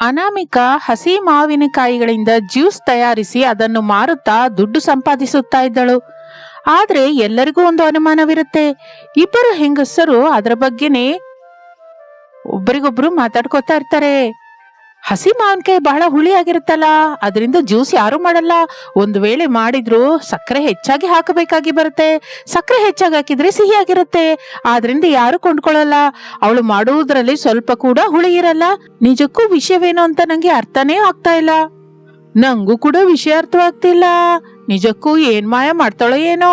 ಅನಾಮಿಕ ಹಸಿ ಮಾವಿನಕಾಯಿಗಳಿಂದ ಜ್ಯೂಸ್ ತಯಾರಿಸಿ ಅದನ್ನು ಮಾರುತ್ತಾ ದುಡ್ಡು ಸಂಪಾದಿಸುತ್ತಾ ಇದ್ದಳು. ಆದ್ರೆ ಎಲ್ಲರಿಗೂ ಒಂದು ಅನುಮಾನವಿರುತ್ತೆ. ಇಬ್ಬರು ಹೆಂಗಸರು ಅದರ ಬಗ್ಗೆನೇ ಒಬ್ಬರಿಗೊಬ್ರು ಮಾತಾಡ್ಕೋತಾ ಇರ್ತಾರೆ. ಹಸಿ ಮಾವಿನಕಾಯಿ ಬಹಳ ಹುಳಿ ಆಗಿರುತ್ತಲ್ಲ, ಅದರಿಂದ ಜ್ಯೂಸ್ ಯಾರು ಮಾಡಲ್ಲ. ಒಂದು ವೇಳೆ ಮಾಡಿದ್ರು ಸಕ್ಕರೆ ಹೆಚ್ಚಾಗಿ ಹಾಕಬೇಕಾಗಿ ಬರುತ್ತೆ. ಸಕ್ಕರೆ ಹೆಚ್ಚಾಗಿ ಹಾಕಿದ್ರೆ ಸಿಹಿ ಆಗಿರುತ್ತೆ. ಆದ್ರಿಂದ ಯಾರು ಕೊಂಡ್ಕೊಳ್ಳಲ್ಲ ಅವಳು ಮಾಡುವುದರಲ್ಲಿ ಸ್ವಲ್ಪ ಕೂಡ ಹುಳಿ ಇರಲ್ಲ. ನಿಜಕ್ಕೂ ವಿಷಯವೇನು ಅಂತ ನಂಗೆ ಅರ್ಥನೇ ಆಗ್ತಾ ಇಲ್ಲ. ನಂಗೂ ಕೂಡ ವಿಷಯ ಅರ್ಥವಾಗ್ತಿಲ್ಲ. ನಿಜಕ್ಕೂ ಏನ್ ಮಾಯ ಮಾಡ್ತಾಳೋ ಏನೋ.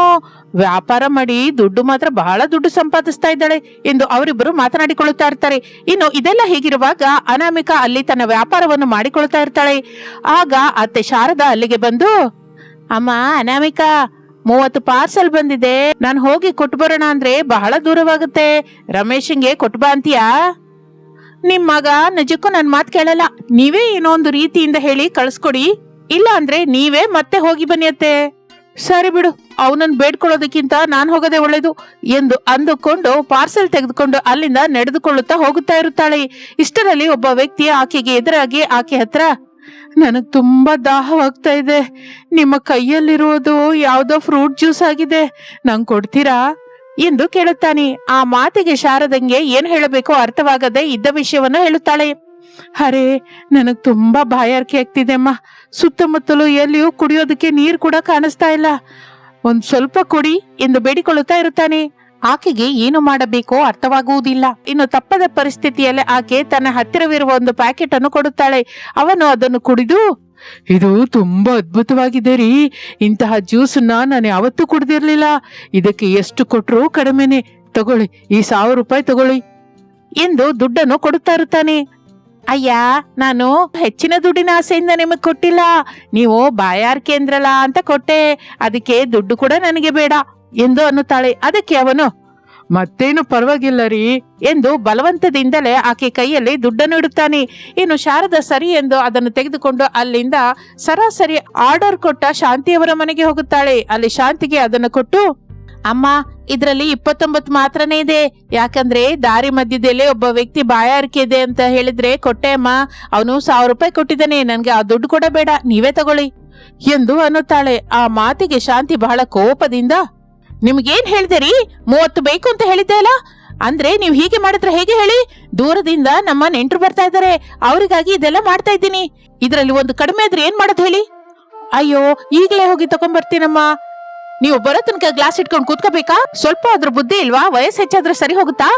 ವ್ಯಾಪಾರ ಮಾಡಿ ದುಡ್ಡು ಮಾತ್ರ ಬಹಳ ದುಡ್ಡು ಸಂಪಾದಿಸ್ತಾ ಇದ್ದಾಳೆ ಎಂದು ಅವರಿಬ್ಬರು ಮಾತನಾಡಿಕೊಳ್ಳುತ್ತಾ ಇರ್ತಾರೆ. ಇನ್ನು ಇದೆಲ್ಲ ಹೀಗಿರುವಾಗ ಅನಾಮಿಕಾ ಅಲ್ಲಿ ತನ್ನ ವ್ಯಾಪಾರವನ್ನು ಮಾಡಿಕೊಳ್ತಾ ಇರ್ತಾಳೆ. ಆಗ ಅತ್ತೆ ಶಾರದಾ ಅಲ್ಲಿಗೆ ಬಂದು, ಅಮ್ಮ, ಅನಾಮಿಕಾ, ಮೂವತ್ತು ಪಾರ್ಸೆಲ್ ಬಂದಿದೆ. ನಾನು ಹೋಗಿ ಕೊಟ್ಟು ಬರೋಣ ಅಂದ್ರೆ ಬಹಳ ದೂರವಾಗುತ್ತೆ. ರಮೇಶನ್ಗೆ ಕೊಟ್ಟು ಬಾ ಅಂತೀಯಾ? ನಿಮ್ ಮಗ ನಿಜಕ್ಕೂ ನನ್ ಮಾತು ಕೇಳಲ್ಲ. ನೀವೇ ಏನೋ ಒಂದು ರೀತಿಯಿಂದ ಹೇಳಿ ಕಳ್ಸ್ಕೊಡಿ. ಇಲ್ಲ ಅಂದ್ರೆ ನೀವೇ ಮತ್ತೆ ಹೋಗಿ ಬನ್ನಿ ಅತ್ತೆ. ಸರಿ ಬಿಡು, ಅವನನ್ನು ಬೇಡ್ಕೊಳ್ಳೋದಕ್ಕಿಂತ ನಾನು ಹೋಗೋದೇ ಒಳ್ಳೇದು ಎಂದು ಅಂದುಕೊಂಡು ಪಾರ್ಸೆಲ್ ತೆಗೆದುಕೊಂಡು ಅಲ್ಲಿಂದ ನಡೆದುಕೊಳ್ಳುತ್ತಾ ಹೋಗುತ್ತಾ ಇರುತ್ತಾಳೆ. ಇಷ್ಟರಲ್ಲಿ ಒಬ್ಬ ವ್ಯಕ್ತಿ ಆಕೆಗೆ ಎದುರಾಗಿ ಆಕೆ ಹತ್ರ, ನನಗೆ ತುಂಬಾ ದಾಹವಾಗ್ತಾ ಇದೆ. ನಿಮ್ಮ ಕೈಯಲ್ಲಿರುವುದು ಯಾವುದೋ ಫ್ರೂಟ್ ಜ್ಯೂಸ್ ಆಗಿದೆ. ನಂಗೆ ಕೊಡ್ತೀರಾ? ಎಂದು ಕೇಳುತ್ತಾನೆ. ಆ ಮಾತಿಗೆ ಶಾರದಂಗೆ ಏನು ಹೇಳಬೇಕೋ ಅರ್ಥವಾಗದೆ ಇದ್ದ ವಿಷಯವನ್ನು ಹೇಳುತ್ತಾಳೆ. ಅರೆ, ನನಗೆ ತುಂಬಾ ಬಾಯಾರಿಕೆ ಆಗ್ತಿದೆ ಅಮ್ಮ. ಸುತ್ತಮುತ್ತಲು ಎಲ್ಲಿಯೂ ಕುಡಿಯೋದಕ್ಕೆ ನೀರು ಕೂಡ ಕಾಣಿಸ್ತಾ ಇಲ್ಲ. ಒಂದು ಸ್ವಲ್ಪ ಕೊಡಿ ಎಂದು ಬೇಡಿಕೊಳ್ಳುತ್ತಾ ಇರುತ್ತಾನೆ. ಆಕೆಗೆ ಏನು ಮಾಡಬೇಕೋ ಅರ್ಥವಾಗುವುದಿಲ್ಲ. ಇನ್ನು ತಪ್ಪದ ಪರಿಸ್ಥಿತಿಯಲ್ಲಿ ಆಕೆ ತನ್ನ ಹತ್ತಿರವಿರುವ ಒಂದು ಪ್ಯಾಕೆಟ್ ಅನ್ನು ಕೊಡುತ್ತಾಳೆ. ಅವನು ಅದನ್ನು ಕುಡಿದು, ಇದು ತುಂಬಾ ಅದ್ಭುತವಾಗಿದೆ ರೀ. ಇಂತಹ ಜ್ಯೂಸನ್ನ ನಾನು ಯಾವತ್ತೂ ಕುಡ್ದಿರ್ಲಿಲ್ಲ. ಇದಕ್ಕೆ ಎಷ್ಟು ಕೊಟ್ಟರೂ ಕಡಿಮೆನೆ. ತಗೊಳ್ಳಿ, ಈ ಸಾವಿರ ರೂಪಾಯಿ ತಗೊಳ್ಳಿ ಎಂದು ದುಡ್ಡನ್ನು ಕೊಡುತ್ತಾ ಇರುತ್ತಾನೆ. ಅಯ್ಯ, ನಾನು ಹೆಚ್ಚಿನ ದುಡ್ಡಿನ ಆಸೆಯಿಂದ ನಿಮಗೆ ಕೊಟ್ಟಿಲ್ಲ. ನೀವು ಬಾಯಾರಿಕೆ ಅಂದ್ರಲ್ಲ ಅಂತ ಕೊಟ್ಟೆ. ಅದಕ್ಕೆ ದುಡ್ಡು ಕೂಡ ನನಗೆ ಬೇಡ ಎಂದು ಅನ್ನುತ್ತಾಳೆ. ಅದಕ್ಕೆ ಅವನು, ಮತ್ತೇನು ಪರವಾಗಿಲ್ಲ ರೀ ಎಂದು ಬಲವಂತದಿಂದಲೇ ಆಕೆ ಕೈಯಲ್ಲಿ ದುಡ್ಡನ್ನು ಇಡುತ್ತಾನೆ. ಇನ್ನು ಶಾರದ ಸರಿ ಎಂದು ಅದನ್ನು ತೆಗೆದುಕೊಂಡು ಅಲ್ಲಿಂದ ಸರಾಸರಿ ಆರ್ಡರ್ ಕೊಟ್ಟ ಶಾಂತಿಯವರ ಮನೆಗೆ ಹೋಗುತ್ತಾಳೆ. ಅಲ್ಲಿ ಶಾಂತಿಗೆ ಅದನ್ನು ಕೊಟ್ಟು, ಅಮ್ಮ ಇದರಲ್ಲಿ ಇಪ್ಪತ್ತೊಂಬತ್ತು ಮಾತ್ರನೇ ಇದೆ. ಯಾಕಂದ್ರೆ ದಾರಿ ಮಧ್ಯದಲ್ಲಿ ಒಬ್ಬ ವ್ಯಕ್ತಿ ಬಾಯಾರಿಕೆ ಇದೆ ಅಂತ ಹೇಳಿದ್ರೆ, ಕೊಟ್ಟೆ ಅಮ್ಮ, ಅವನು ಸಾವಿರ ರೂಪಾಯಿ ಕೊಟ್ಟಿದ್ದಾನೆ, ನನ್ಗೆ ಆ ದುಡ್ಡು ಕೂಡ ಬೇಡ, ನೀವೇ ತಗೊಳ್ಳಿ ಎಂದು ಅನ್ನುತ್ತಾಳೆ. ಆ ಮಾತಿಗೆ ಶಾಂತಿ ಬಹಳ ಕೋಪದಿಂದ, ನಿಮ್ಗೇನ್ ಹೇಳಿದೆ ರೀ? ಮೂವತ್ತು ಬೇಕು ಅಂತ ಹೇಳಿದ್ದೆ ಅಲ್ಲ? ಅಂದ್ರೆ ನೀವು ಹೀಗೆ ಮಾಡಿದ್ರೆ ಹೇಗೆ ಹೇಳಿ? ದೂರದಿಂದ ನಮ್ಮ ನೆಂಟರು ಬರ್ತಾ ಇದ್ದಾರೆ, ಅವರಿಗಾಗಿ ಇದೆಲ್ಲ ಮಾಡ್ತಾ ಇದ್ದೀನಿ. ಇದರಲ್ಲಿ ಒಂದು ಕಡಿಮೆ ಆದ್ರೆ ಏನ್ ಮಾಡೋದು ಹೇಳಿ? ಅಯ್ಯೋ, ಈಗಲೇ ಹೋಗಿ ತಗೊಂಡ್ಬರ್ತೀನಮ್ಮ ನೀವು ಬರೋ ತನಕ ಗ್ಲಾಸ್ ಇಟ್ಕೊಂಡು ಕೂತ್ಕೋಬೇಕಾ? ಸ್ವಲ್ಪ ಅದ್ರ ಬುದ್ಧಿ ಇಲ್ವಾ? ವಯಸ್ಸು ಹೆಚ್ಚಾದ್ರೆ ಸರಿ ಹೋಗುತ್ತಾ?